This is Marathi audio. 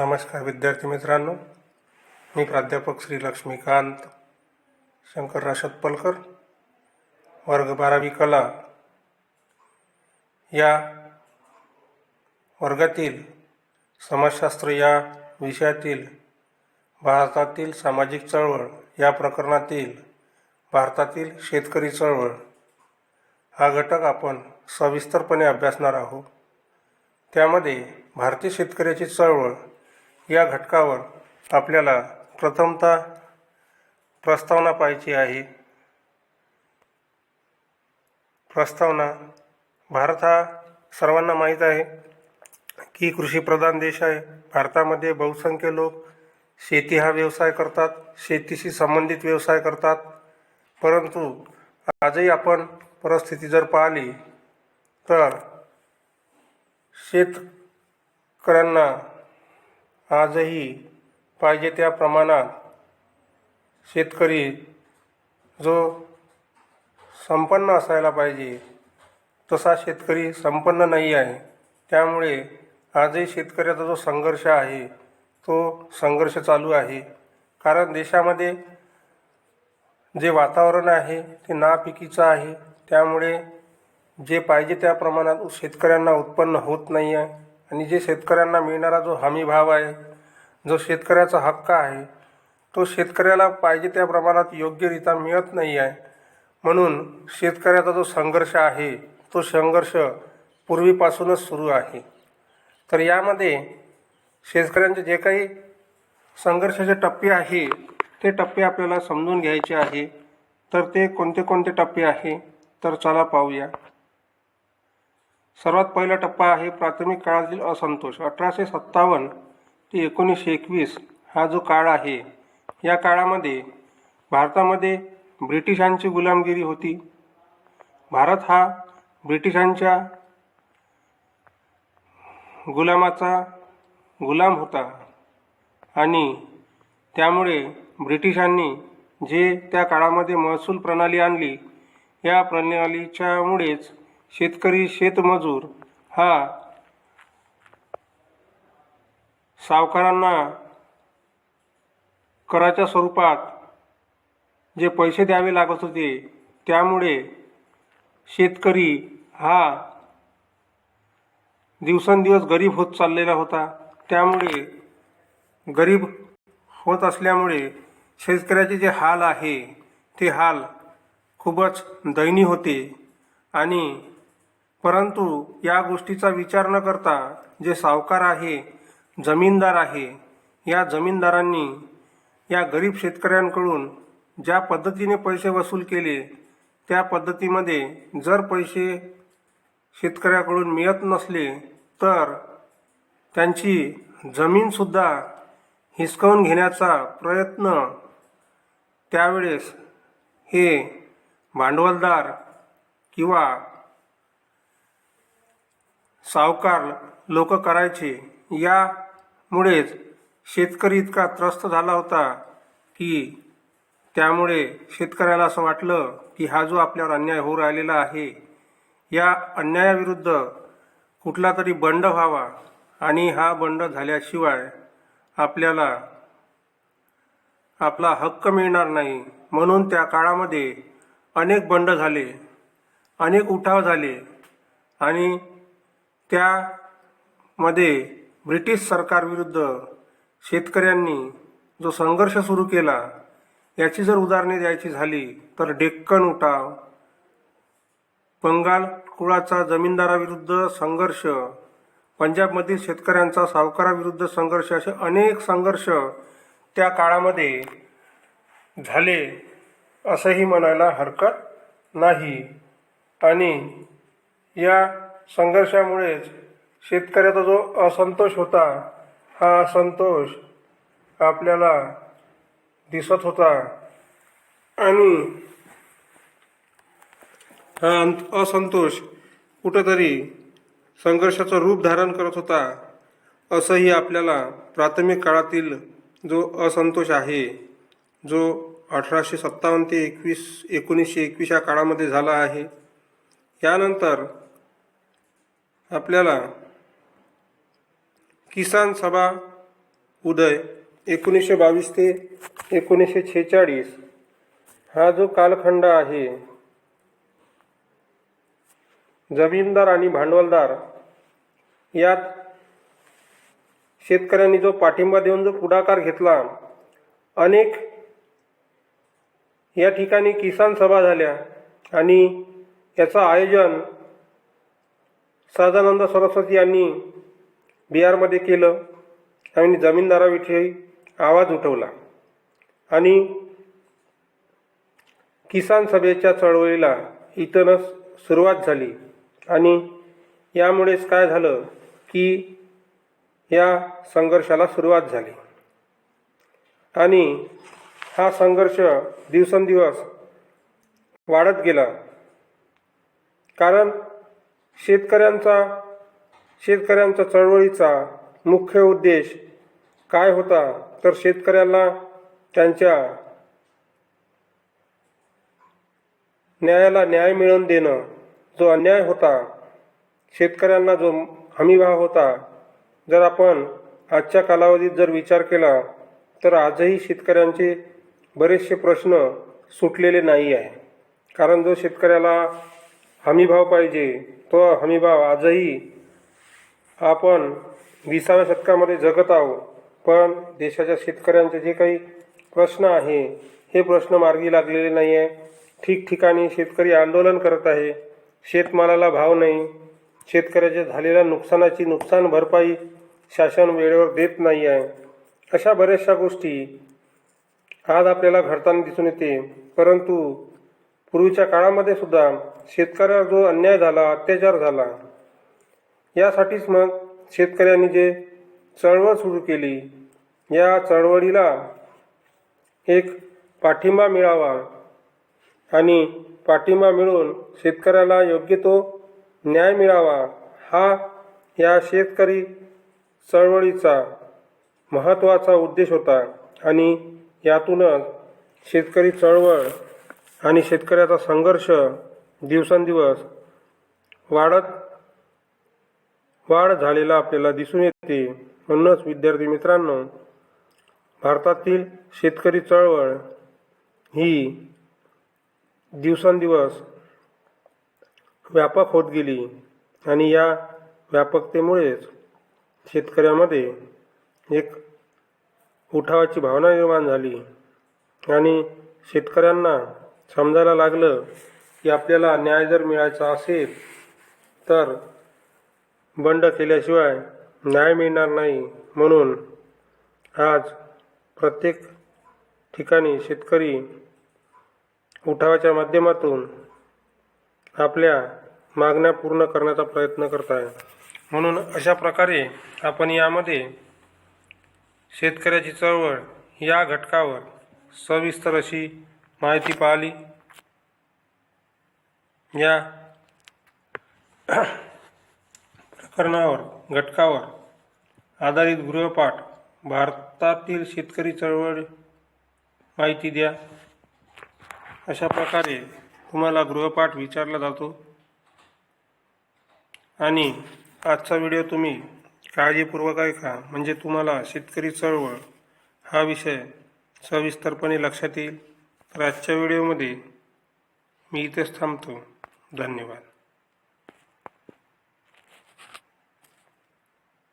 नमस्कार विद्यार्थी मित्रांनो. मी प्राध्यापक श्री लक्ष्मीकांत शंकरराव शतपलकर वर्ग बारावी कला या वर्गातील समाजशास्त्र या विषयातील भारतातील सामाजिक चळवळ या प्रकरणातील भारतातील शेतकरी चळवळ हा घटक आपण सविस्तरपणे अभ्यासणार आहोत. त्यामध्ये भारतीय शेतकऱ्याची चळवळ या घटकावर आपल्याला प्रथमतः प्रस्तावना पाहायची आहे. प्रस्तावना भारत हा सर्वांना माहीत आहे की कृषीप्रधान देश आहे. भारतामध्ये बहुसंख्य लोक शेती हा व्यवसाय करतात शेतीशी संबंधित व्यवसाय करतात. परंतु आजही आपण परिस्थिती जर पाहिली तर शेतकऱ्यांना आजही पाहिजे त्या प्रमाणात शेतकरी जो संपन्न असायला पाहिजे तसा शेतकरी संपन्न नाही आहे. त्यामुळे आजही शेतकऱ्याचा जो संघर्ष आहे तो संघर्ष चालू आहे. कारण देशामध्ये जे वातावरण आहे ते नापिकीचं आहे. त्यामुळे जे पाहिजे त्या प्रमाणात शेतकऱ्यांना उत्पन्न होत नाही आहे आणि जे शेतकऱ्यांना मिळणारा जो हमी भाव आहे जो शेतकऱ्याचा हक्क आहे तो शेतकऱ्याला पाहिजे त्या प्रमाणात योग्यरित्या मिळत नाही आहे. म्हणून शेतकऱ्याचा जो संघर्ष आहे तो संघर्ष पूर्वीपासूनच सुरू आहे. तर यामध्ये शेतकऱ्यांचे जे काही संघर्षाचे टप्पे आहे ते टप्पे आपल्याला समजून घ्यायचे आहे. तर ते कोणते कोणते टप्पे आहे तर चला पाहूया. सर्वात पहिला टप्पा आहे प्राथमिक काळातील असंतोष. अठराशे सत्तावन्न ते एकोणीसशे एकवीस हा जो काळ आहे या काळामध्ये भारतामध्ये ब्रिटिशांची गुलामगिरी होती. भारत हा ब्रिटिशांच्या गुलामाचा गुलाम होता आणि त्यामुळे ब्रिटिशांनी जे त्या काळामध्ये महसूल प्रणाली आणली या प्रणालीच्यामुळेच शेतकरी शेतमजूर हा सावकारांना कराच्या स्वरूपात जे पैसे द्यावे लागत होते त्यामुळे शेतकरी हा दिवसेंदिवस गरीब होत चाललेला होता. त्यामुळे गरीब होत असल्यामुळे शेतकऱ्याचे जे हाल आहे ते हाल खूपच दयनीय होते आणि परंतु या गोष्टीचा विचार न करता जे सावकार आहे जमीनदार आहे या जमीनदारांनी या गरीब शेतकऱ्यांकडून ज्या पद्धतीने पैसे वसूल केले त्या पद्धतीमध्ये जर पैसे शेतकऱ्याकडून मिळत नसले तर त्यांची जमीनसुद्धा हिसकावून घेण्याचा प्रयत्न त्यावेळेस हे भांडवलदार किंवा सावकार लोक करायचे. यामुळेच शेतकरी इतका त्रस्त झाला होता की त्यामुळे शेतकऱ्याला असं वाटलं की हा जो आपल्यावर अन्याय होऊ राहिलेला आहे या अन्यायाविरुद्ध कुठला तरी बंड व्हावा आणि हा बंड झाल्याशिवाय आपल्याला आपला हक्क मिळणार नाही. म्हणून त्या काळामध्ये अनेक बंड झाले अनेक उठाव झाले आणि त्यामध्ये ब्रिटिश सरकारविरुद्ध शेतकऱ्यांनी जो संघर्ष सुरू केला याची जर उदाहरणे द्यायची झाली तर डेक्कन उठाव बंगाल कुळाचा जमीनदाराविरुद्ध संघर्ष पंजाबमधील शेतकऱ्यांचा सावकाराविरुद्ध संघर्ष असे अनेक संघर्ष त्या काळामध्ये झाले असंही म्हणायला हरकत नाही. आणि या संघर्षामुळेच शेतकऱ्याचा जो असंतोष होता हा असंतोष आपल्याला दिसत होता. आणि हा अंत- असंतोष कुठंतरी संघर्षाचं रूप धारण करत होता असंही आपल्याला प्राथमिक काळातील जो असंतोष आहे जो अठराशे सत्तावन्न ते एकवीस एकोणीसशे एकवीस या काळामध्ये झाला आहे. यानंतर आपल्याला किसान सभा उदय एकोणीसशे बावीस ते एकोणीसशे छेचाळीस हा जो कालखंड आहे जमीनदार आणि भांडवलदार यात शेतकऱ्यांनी जो पाठिंबा देऊन जो पुढाकार घेतला अनेक या ठिकाणी किसान सभा झाल्या आणि याचं आयोजन सदानंद सरस्वती यांनी बिहारमध्ये केलं आणि जमीनदाराविषयी आवाज उठवला. आणि किसान सभेच्या चळवळीला इथूनच सुरुवात झाली. आणि यामुळेच काय झालं की या संघर्षाला सुरुवात झाली. आणि हा संघर्ष दिवसेंदिवस वाढत गेला. कारण शेतकऱ्यांचा शेतकऱ्यांचा चळवळीचा मुख्य उद्देश काय होता? तर शेतकऱ्याला त्यांच्या न्यायाला न्याय मिळवून देणं जो अन्याय होता शेतकऱ्यांना जो हमीभाव होता जर आपण आजच्या कालावधीत जर विचार केला तर आजही शेतकऱ्यांचे बरेचसे प्रश्न सुटलेले नाही आहे कारण जो शेतकऱ्याला हमीभाव पाहिजे तो हमीभाव आजही आपण विसाव्या शतकामध्ये जगत आहो पण देशाच्या शेतकऱ्यांचे जे काही प्रश्न आहे हे प्रश्न मार्गी लागलेले नाही आहे ठिकठिकाणी शेतकरी आंदोलन करत आहे. शेतमालाला भाव नाही. शेतकऱ्याच्या झालेल्या नुकसानाची नुकसान भरपाई शासन वेळेवर देत नाही आहे अशा बऱ्याचशा गोष्टी आज आपल्याला घडताना दिसून येते. परंतु पूर्वीच्या काळामध्ये सुद्धा शेतकऱ्यावर जो अन्याय झाला अत्याचार झाला यासाठीच मग शेतकऱ्यांनी जे चळवळ सुरू केली या चळवळीला एक पाठिंबा मिळावा आणि पाठिंबा मिळून शेतकऱ्याला योग्य तो न्याय मिळावा हा या शेतकरी चळवळीचा महत्त्वाचा उद्देश होता. आणि यातूनच शेतकरी चळवळ आणि शेतकऱ्याचा संघर्ष दिवसेंदिवस वाढत वाढ झालेला आपल्याला दिसून येते. म्हणूनच विद्यार्थी मित्रांनो भारतातील शेतकरी चळवळ ही दिवसेंदिवस व्यापक होत गेली आणि या व्यापकतेमुळेच शेतकऱ्यामध्ये एक उठावाची भावना निर्माण झाली आणि शेतकऱ्यांना समजायला लागलं की आपल्याला न्याय जर मिळायचा असेल तर बंड केल्याशिवाय न्याय मिळणार नाही. म्हणून आज प्रत्येक ठिकाणी शेतकरी उठावाच्या माध्यमातून आपल्या मागण्या पूर्ण करण्याचा प्रयत्न करत आहे म्हणून अशा प्रकारे आपण यामध्ये शेतकऱ्याची चळवळ या घटकावर सविस्तर अशी माहिती पाहिली. या प्रकरणावर घटकावर आधारित गृहपाठ भारतातील शेतकरी चळवळ माहिती द्या. अशा प्रकारे तुम्हाला गृहपाठ विचारला जातो. आणि आजचा व्हिडिओ तुम्ही काळजीपूर्वक ऐका. म्हणजे तुम्हाला शेतकरी चळवळ हा विषय सविस्तरपणे लक्षात येईल. तर आजच्या व्हिडिओमध्ये मी इथेच थांबतो. धन्यवाद.